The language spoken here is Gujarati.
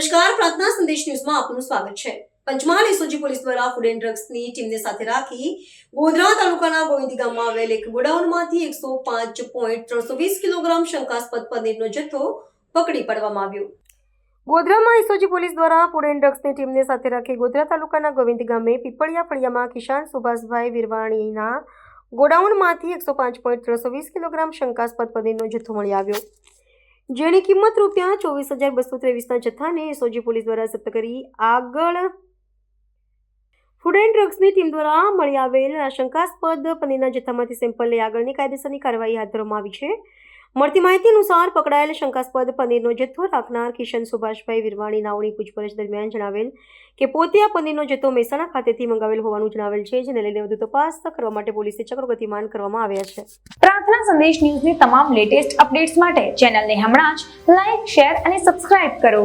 નમસ્કાર, પ્રાર્થના સંદેશ ન્યૂઝમાં આપનું સ્વાગત છે. પંચમહાલ એસઓજી પોલીસ દ્વારા ફૂડ એન્ડ ડ્રગ્સની ટીમને સાથે રાખી ગોધરા તાલુકાના ગોવિંદી ગામમાં આવેલ એક ગોડાઉનમાંથી એકસો પાંચ પોઈન્ટ ત્રણસો વીસ કિલોગ્રામ શંકાસ્પદ પનીરનો જથ્થો પકડી પાડવામાં આવ્યો. ગોધરામાં એસઓજી પોલીસ દ્વારા ફૂડ એન્ડ ડ્રગ્સની ટીમને સાથે રાખી ગોધરા તાલુકાના ગોવિંદ ગામે પીપળિયા ફળિયામાં કિશાન સુભાષભાઈ વિરવાણીના ગોડાઉનમાંથી એકસો પાંચ પોઈન્ટ ત્રણસો વીસ કિલોગ્રામ શંકાસ્પદ પનીરનો જથ્થો મળી આવ્યો. જેની કિંમત રૂપિયા ચોવીસ હજાર બસો ત્રેવીસના જથ્થાને એસઓજી પોલીસ દ્વારા જપ્ત કરી. આગળ ફૂડ એન્ડ ડ્રગ્સની ટીમ દ્વારા મળી આવેલ શંકાસ્પદ પનીરના જથ્થામાંથી સેમ્પલ લઈ આગળની કાયદેસરની કાર્યવાહી હાથ ધરવામાં આવી છે. મળતી માહિતી અનુસાર પકડાયેલ શંકાસ્પદ પનીરનો જથ્થો રાખનાર કિશન સુભાષભાઈ વિરવાણી નાઓની પૂછપરછ દરમિયાન જણાવેલ કે પોતે આ પનીરનો જથ્થો મહેસાણા ખાતેથી મંગાવેલ હોવાનું જણાવેલ છે, જેને લઈને વધુ તપાસ કરવા માટે પોલીસે ચક્રો ગતિમાન કરવામાં આવ્યા છે. પ્રાર્થના સંદેશ ન્યૂઝની તમામ લેટેસ્ટ અપડેટ્સ માટે ચેનલને હમણાં જ લાઈક, શેર અને સબસ્ક્રાઇબ કરો.